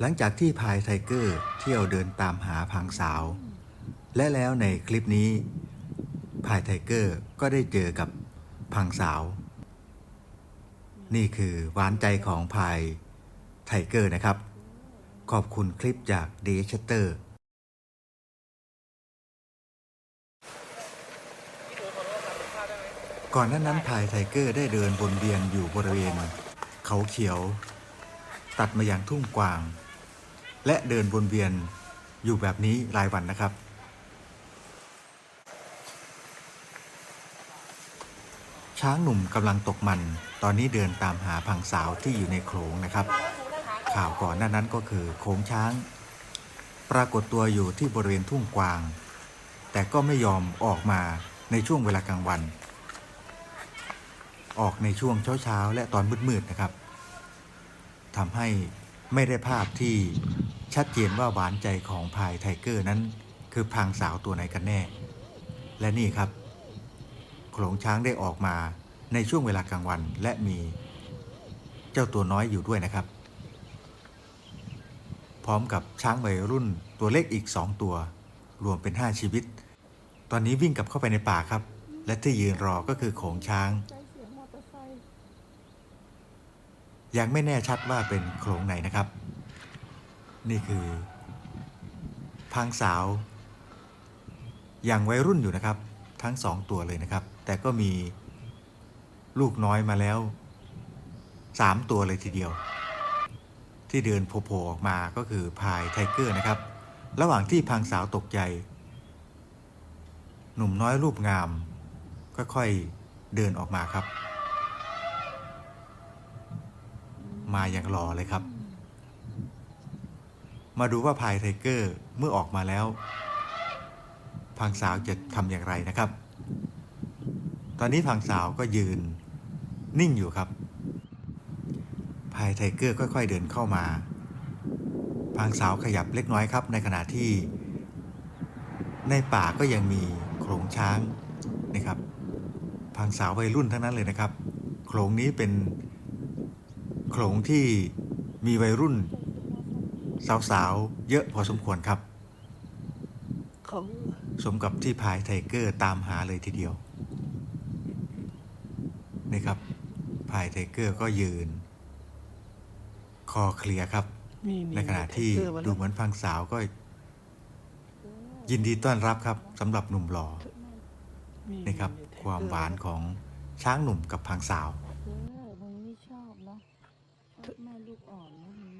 หลังจากที่พายไทเกอร์เที่ยวเดินตามหาพังสาว และแล้วในคลิปนี้พายไทเกอร์ก็ได้เจอกับพังสาว นี่คือหวานใจของพายไทเกอร์นะครับ ขอบคุณคลิปจากเดชเตอร์ก่อนหน้านั้นพายไทเกอร์ได้เดินวนเวียนอยู่บริเวณ เขาเขียว ตัดมาอย่างทุ่งกวาง และเดินวนเวียนอยู่แบบนี้รายวันนะครับ ช้างหนุ่มกำลังตกมัน ตอนนี้เดินตามหาพังสาวที่อยู่ในโขลงนะครับ ข่าวก่อนหน้านั้นก็คือโขงช้าง ปรากฏตัวอยู่ที่บริเวณทุ่งกวาง แต่ก็ไม่ยอมออกมาในช่วงเวลากลางวัน ออกในช่วงเช้าๆและตอนมืดๆนะครับทำให้ไม่ได้ภาพที่ ชัดเจนว่าหวานใจของพายไทเกอร์นั้น คือพางสาวตัวไหนกันแน่ และนี่ครับโขลงช้างได้ออกมาในช่วงเวลากลางวันและมีเจ้าตัวน้อยอยู่ด้วยนะครับ พร้อมกับช้างวัยรุ่นตัวเล็กอีก 2 ตัว รวมเป็น 5 ชีวิต ตอนนี้วิ่งกลับเข้าไปในป่าครับ และที่ยืนรอก็คือโขลงช้างยังไม่แน่ชัดว่าเป็นโขลงไหนนะครับ นี่คือพังสาวยังวัยรุ่นอยู่นะครับ ทั้งสองตัวเลยนะครับ แต่ก็มีลูกน้อยมาแล้วสามตัวเลยทีเดียว ที่เดินโผล่ออกมาก็คือพายไทเกอร์นะครับ ระหว่างที่พังสาวตกใจ หนุ่มน้อยรูปงาม ค่อยๆเดินออกมาครับ มาอย่างรอเลยครับ มาดูว่าพายไทเกอร์เมื่อออกมาแล้วพังสาวจะทำอย่างไรนะครับ ตอนนี้พังสาวก็ยืนนิ่งอยู่ครับพายไทเกอร์ค่อยๆเดินเข้ามาพังสาวขยับเล็กน้อยครับ ในขณะที่ ในป่าก็ยังมีโขลงช้างนะครับพังสาววัยรุ่นทั้งนั้นเลยนะครับโขลงนี้เป็นโขลงที่มีวัยรุ่น สาวๆ เยอะพอสมควรครับของสมกับที่พายไทเกอร์ตามหาเลยทีเดียว นี่ครับ พายไทเกอร์ก็ยืน คอเคลียร์ครับมีมีในขณะที่เออมาดูแล้วเหมือนพังสาวก็ ยินดีต้อนรับครับสำหรับหนุ่มหล่อมีนี่ครับมีความหวานของช้างหนุ่มกับพังสาวเออมึงไม่ชอบเนาะชอบแม่ลูกอ่อนนะมึง